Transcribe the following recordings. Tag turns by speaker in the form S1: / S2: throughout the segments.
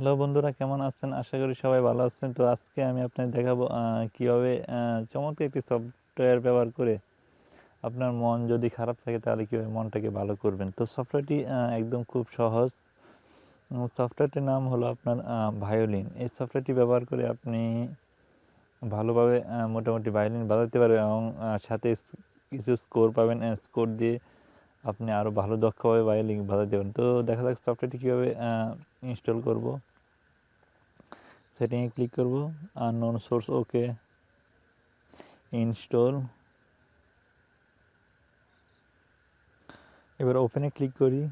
S1: Hello বন্ধুরা, কেমন আছেন? আশা করি সবাই ভালো আছেন। তো আজকে আমি আপনাদের দেখাবো কীভাবে চমৎকার একটি সফটওয়্যার ব্যবহার করে আপনার মন যদি খারাপ থাকে, তাহলে কীভাবে মনটাকে ভালো করবেন। তো সফটওয়্যারটি একদম খুব সহজ। সফটওয়্যারটির নাম হলো আপনার ভায়োলিন এই সফটওয়্যারটি ব্যবহার করে আপনি ভালোভাবে মোটামুটি ভায়োলিন বাজাতে পারবেন এবং সাথে কিছু স্কোর পাবেন। স্কোর দিয়ে আপনি আরও ভালো দক্ষভাবে ভায়োলিন বাজাতে পারেন তো দেখা যাক সফটওয়্যারটি কীভাবে ইনস্টল করব। সেটিংয়ে ক্লিক করব। আর নন সোর্স ওকে ইনস্টল এবার ওপেনে ক্লিক করি।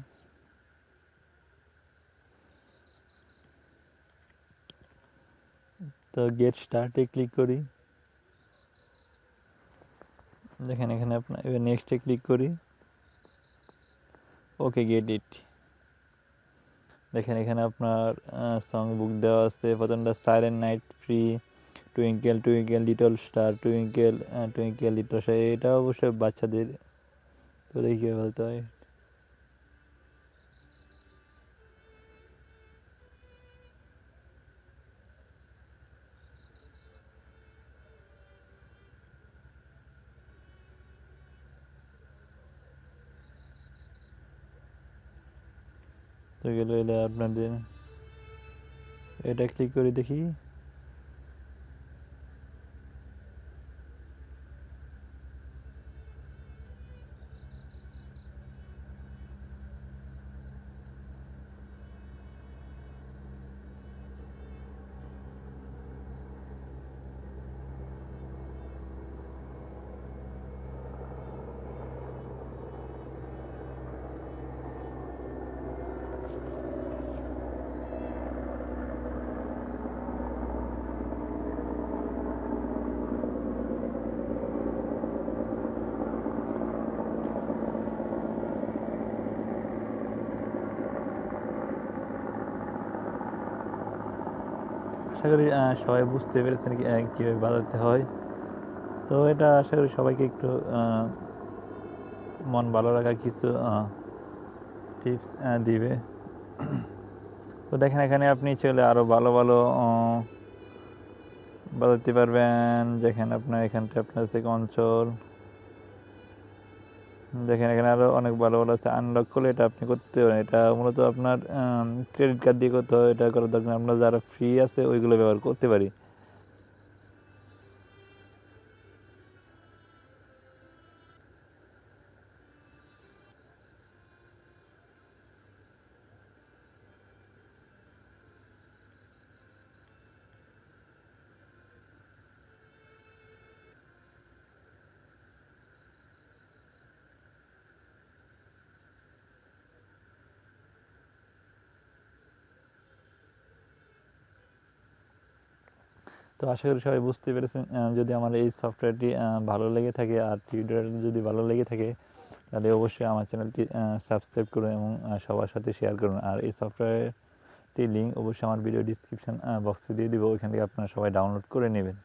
S1: তো গেট স্টার্টে ক্লিক করি। দেখেন এখানে আপনার এবার নেক্সটে ক্লিক করি। ওকে গেট ইট দেখেন, এখানে আপনার সং বুক দেওয়া আছে। প্রথমটা silent night free twinkle twinkle little star twinkle twinkle little star এটা অবশ্যই বাচ্চাদের, তো দেখি বলতে হয়। তো গেলো এলে আপনাদের। এটা ক্লিক করে দেখি। আশা করি সবাই বুঝতে পেরেছেন কীভাবে বাজাতে হয়। তো এটা আশা করি সবাইকে একটু মন ভালো রাখার কিছু টিপস দিবে। তো দেখেন, এখানে আপনি চলে আরও ভালো ভালো বাজাতে পারবেন। যেখানে আপনার, এখানটা আপনার থেকে অঞ্চল। দেখেন, এখানে আরও অনেক ভালো ভালো আছে। আনলক করলে এটা আপনি করতে পারেন। এটা মূলত আপনার ক্রেডিট কার্ড দিয়ে করতে হয়, এটা করার দরকার। আমরা যারা ফ্রি আছে, ওইগুলো ব্যবহার করতে পারি। তো আশা করি সবাই বুঝতে পেরেছেন যদি আমার এই সফটওয়্যারটি ভালো লেগে থাকে আর টিউটোরিয়াল যদি ভালো লেগে থাকে, তাহলে অবশ্যই আমার চ্যানেলটি সাবস্ক্রাইব করুন এবং সবার সাথে শেয়ার করুন। আর এই সফটওয়্যারটি লিঙ্ক অবশ্যই আমার ভিডিও ডিসক্রিপশন বক্সে দিয়ে দিব ওইখান থেকে আপনারা সবাই ডাউনলোড করে নেবেন।